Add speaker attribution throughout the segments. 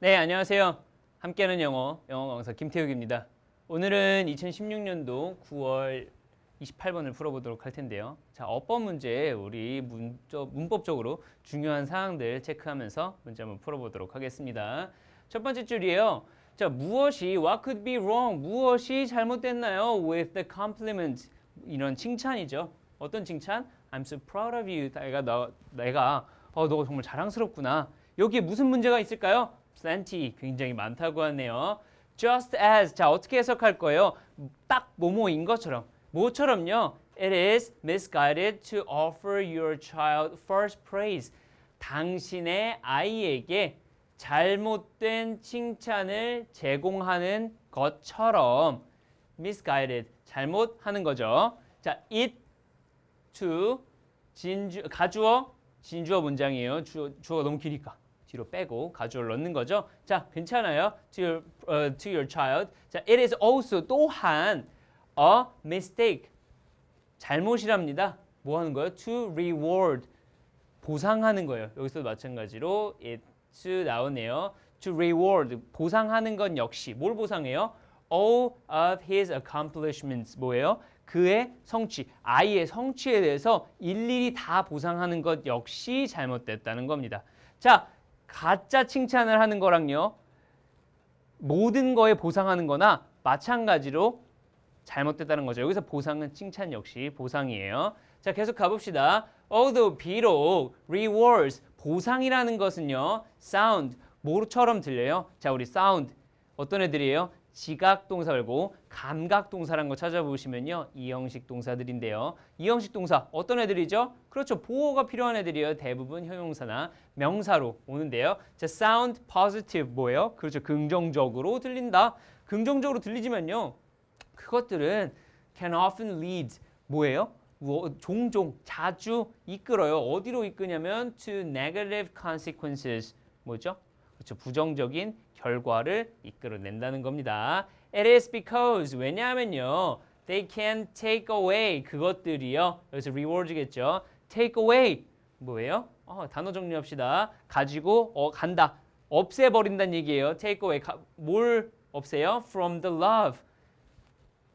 Speaker 1: 네, 안녕하세요. 함께하는 영어, 영어 강사 김태욱입니다. 오늘은 2016년도 9월 28번을 풀어보도록 할 텐데요. 자, 어법 문제 우리 문적, 문법적으로 중요한 사항들 체크하면서 문제 한번 풀어보도록 하겠습니다. 첫 번째 줄이에요. 자, 무엇이 what could be wrong? 무엇이 잘못됐나요? with the compliment 이런 칭찬이죠. 어떤 칭찬? I'm so proud of you. 내가 너, 내가 어, 너 정말 자랑스럽구나. 여기에 무슨 문제가 있을까요? Plenty 굉장히 많다고 하네요. just as 자 어떻게 해석할 거예요? 딱 뭐뭐인 것처럼 뭐처럼요? It is misguided to offer your child first praise. 당신의 아이에게 잘못된 칭찬을 제공하는 것처럼 misguided 잘못하는 거죠. 자, it to 진주 가주어 진주어 문장이에요. 주어, 주어가 너무 기니까 뒤로 빼고 가주어를 넣는 거죠. 자, 괜찮아요. To your, uh, to your child. 자, it is also 또한 a mistake. 잘못이랍니다. 뭐 하는 거예요? To reward. 보상하는 거예요. 여기서도 마찬가지로 it 나오네요. To reward. 보상하는 건 역시 뭘 보상해요? All of his accomplishments 뭐예요? 그의 성취, 아이의 성취에 대해서 일일이 다 보상하는 것 역시 잘못됐다는 겁니다. 자, 가짜 칭찬을 하는 거랑요. 모든 거에 보상하는 거나 마찬가지로 잘못됐다는 거죠. 여기서 보상은 칭찬 역시 보상이에요. 자, 계속 가봅시다. Although 비록 rewards 보상이라는 것은요. sound 뭐처럼 들려요? 자, 우리 sound 어떤 애들이에요? 지각 동사 말고 감각 동사라는 거 찾아보시면요. 이형식 동사들인데요. 이형식 동사 어떤 애들이죠? 그렇죠. 보호가 필요한 애들이에요. 대부분 형용사나 명사로 오는데요. 자, sound positive 뭐예요? 그렇죠. 긍정적으로 들린다. 긍정적으로 들리지만요. 그것들은 can often lead 뭐예요? 뭐, 종종 자주 이끌어요. 어디로 이끄냐면 to negative consequences 뭐죠? 그렇죠. 부정적인 결과를 이끌어낸다는 겁니다. It is because 왜냐하면요. They can take away 그것들이요. 여기서 reward겠죠. take away 뭐예요? 어, 단어 정리합시다. 가지고 어, 간다. 없애버린다는 얘기예요. take away 가, 뭘 없애요? From the love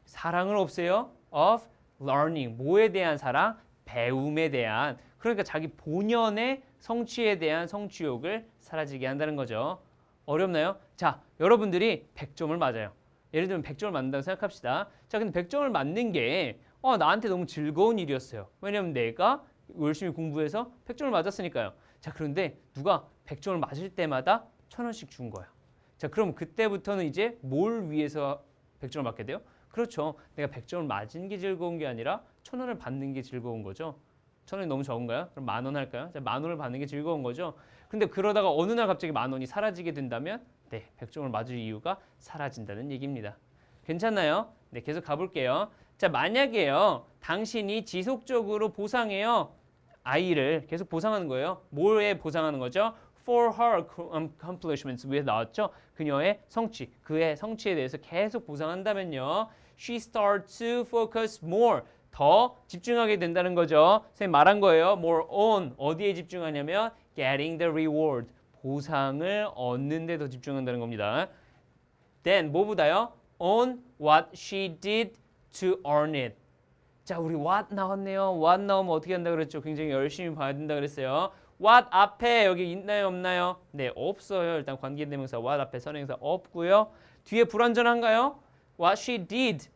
Speaker 1: 사랑을 없애요. of learning 뭐에 대한 사랑? 배움에 대한 그러니까 자기 본연의 성취에 대한 성취욕을 사라지게 한다는 거죠. 어렵나요? 자, 여러분들이 100점을 맞아요. 예를 들면 100점을 맞는다고 생각합시다. 자, 근데 100점을 맞는 게 어, 나한테 너무 즐거운 일이었어요. 왜냐면 내가 열심히 공부해서 100점을 맞았으니까요. 자, 그런데 누가 100점을 맞을 때마다 천 원씩 준 거야. 자, 그럼 그때부터는 이제 뭘 위해서 100점을 맞게 돼요? 그렇죠. 내가 100점을 맞은 게 즐거운 게 아니라 천 원을 받는 게 즐거운 거죠. 천 원이 너무 적은가요? 그럼 만 원 할까요? 자, 만 원을 받는 게 즐거운 거죠. 근데 그러다가 어느 날 갑자기 만 원이 사라지게 된다면 네, 100점을 맞을 이유가 사라진다는 얘기입니다. 괜찮나요? 네, 계속 가볼게요. 자, 만약에요. 당신이 지속적으로 보상해요. 아이를 계속 보상하는 거예요. 뭐에 보상하는 거죠? For her accomplishments 위에 나왔죠. 그녀의 성취, 그의 성취에 대해서 계속 보상한다면요. She starts to focus more. 더 집중하게 된다는 거죠. 선생님 말한 거예요. More on 어디에 집중하냐면 getting the reward 보상을 얻는 데 더 집중한다는 겁니다. Then 뭐보다요? On what she did to earn it. 자, 우리 what 나왔네요. what 나오면 어떻게 한다 그랬죠? 굉장히 열심히 봐야 된다 그랬어요. what 앞에 여기 있나요, 없나요? 네, 없어요. 일단 관계대명사 what 앞에 선행사 없고요. 뒤에 불완전한가요? what she did.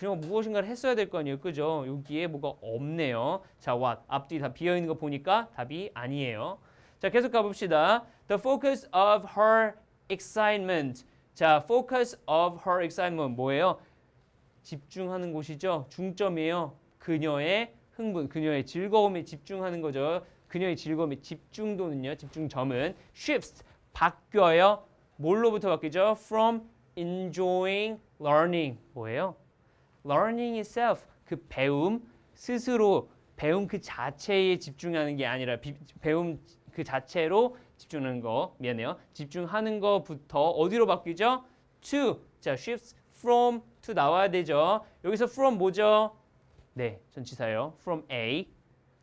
Speaker 1: 그냥 무엇인가를 했어야 될 거 아니에요. 그죠? 여기에 뭐가 없네요. 자, what 앞뒤 다 비어 있는 거 보니까 답이 아니에요. 자, 계속 가봅시다. The focus of her excitement. 자, focus of her excitement 뭐예요? 집중하는 곳이죠. 중점이에요. 그녀의 흥분, 그녀의 즐거움에 집중하는 거죠. 그녀의 즐거움의 집중도는요. 집중점은 shifts 바뀌어요. 뭘로부터 바뀌죠? From enjoying learning 뭐예요? Learning itself 그 배움 스스로 배움 그 자체에 집중하는 게 아니라 비, 배움 그 자체로 집중하는 거 미안해요. 집중하는 거부터 어디로 바뀌죠? to 자 shifts from to 나와야 되죠. 여기서 from 뭐죠? 네, 전치사예요. from A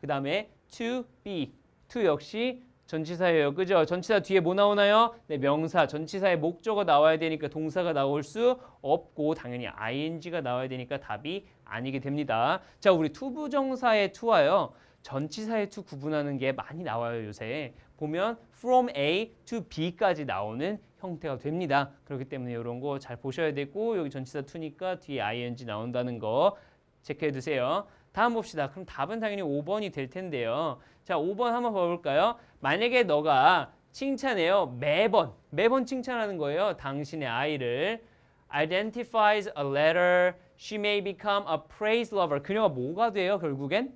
Speaker 1: 그 다음에 to B to 역시 전치사예요. 그죠? 전치사 뒤에 뭐 나오나요? 네, 명사. 전치사의 목적어 나와야 되니까 동사가 나올 수 없고 당연히 ing가 나와야 되니까 답이 아니게 됩니다. 자, 우리 투부정사의 투와요. 전치사의 투 구분하는 게 많이 나와요, 요새. 보면 from A to B까지 나오는 형태가 됩니다. 그렇기 때문에 이런 거 잘 보셔야 되고 여기 전치사 투니까 뒤에 ing 나온다는 거 체크해 두세요. 다음 봅시다. 그럼 답은 당연히 5번이 될 텐데요. 자, 5번 한번 봐볼까요? 만약에 너가 칭찬해요. 매번, 매번 칭찬하는 거예요. 당신의 아이를. identifies a letter, she may become a praise lover. 그녀가 뭐가 돼요, 결국엔?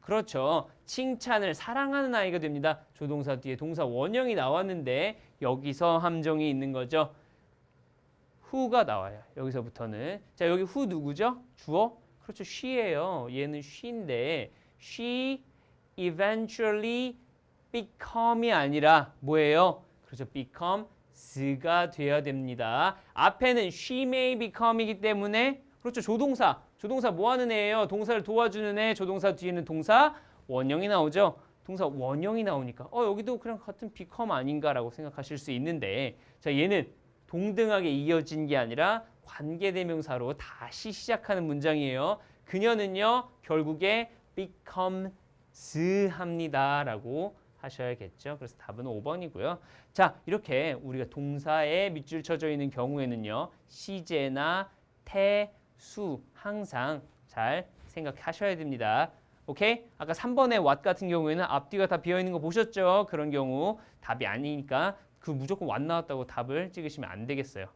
Speaker 1: 그렇죠. 칭찬을 사랑하는 아이가 됩니다. 조동사 뒤에 동사 원형이 나왔는데 여기서 함정이 있는 거죠. who가 나와요. 여기서부터는. 자, 여기 who 누구죠? 주어? 그렇죠. she예요. 얘는 she인데 she eventually become이 아니라 뭐예요? 그렇죠. become스가 돼야 됩니다. 앞에는 she may become이기 때문에 그렇죠. 조동사. 조동사 뭐 하는 애예요? 동사를 도와주는 애. 조동사 뒤에는 동사 원형이 나오죠. 동사 원형이 나오니까 어 여기도 그냥 같은 become 아닌가라고 생각하실 수 있는데 자 얘는 동등하게 이어진 게 아니라 관계대명사로 다시 시작하는 문장이에요. 그녀는요 결국에 becomes 합니다라고 하셔야겠죠. 그래서 답은 5번이고요. 자 이렇게 우리가 동사에 밑줄 쳐져 있는 경우에는요 시제나 태수 항상 잘 생각하셔야 됩니다. 오케이? 아까 3번의 what 같은 경우에는 앞뒤가 다 비어 있는 거 보셨죠? 그런 경우 답이 아니니까 그 무조건 what 나왔다고 답을 찍으시면 안 되겠어요.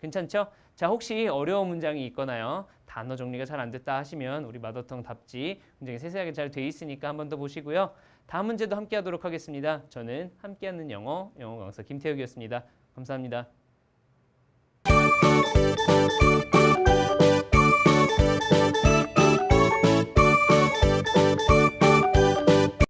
Speaker 1: 괜찮죠? 자, 혹시 어려운 문장이 있거나요? 단어 정리가 잘 안 됐다 하시면 우리 마더텅 답지 굉장히 세세하게 잘 돼 있으니까 한 번 더 보시고요. 다음 문제도 함께 하도록 하겠습니다. 저는 함께하는 영어, 영어 강사 김태욱이었습니다. 감사합니다.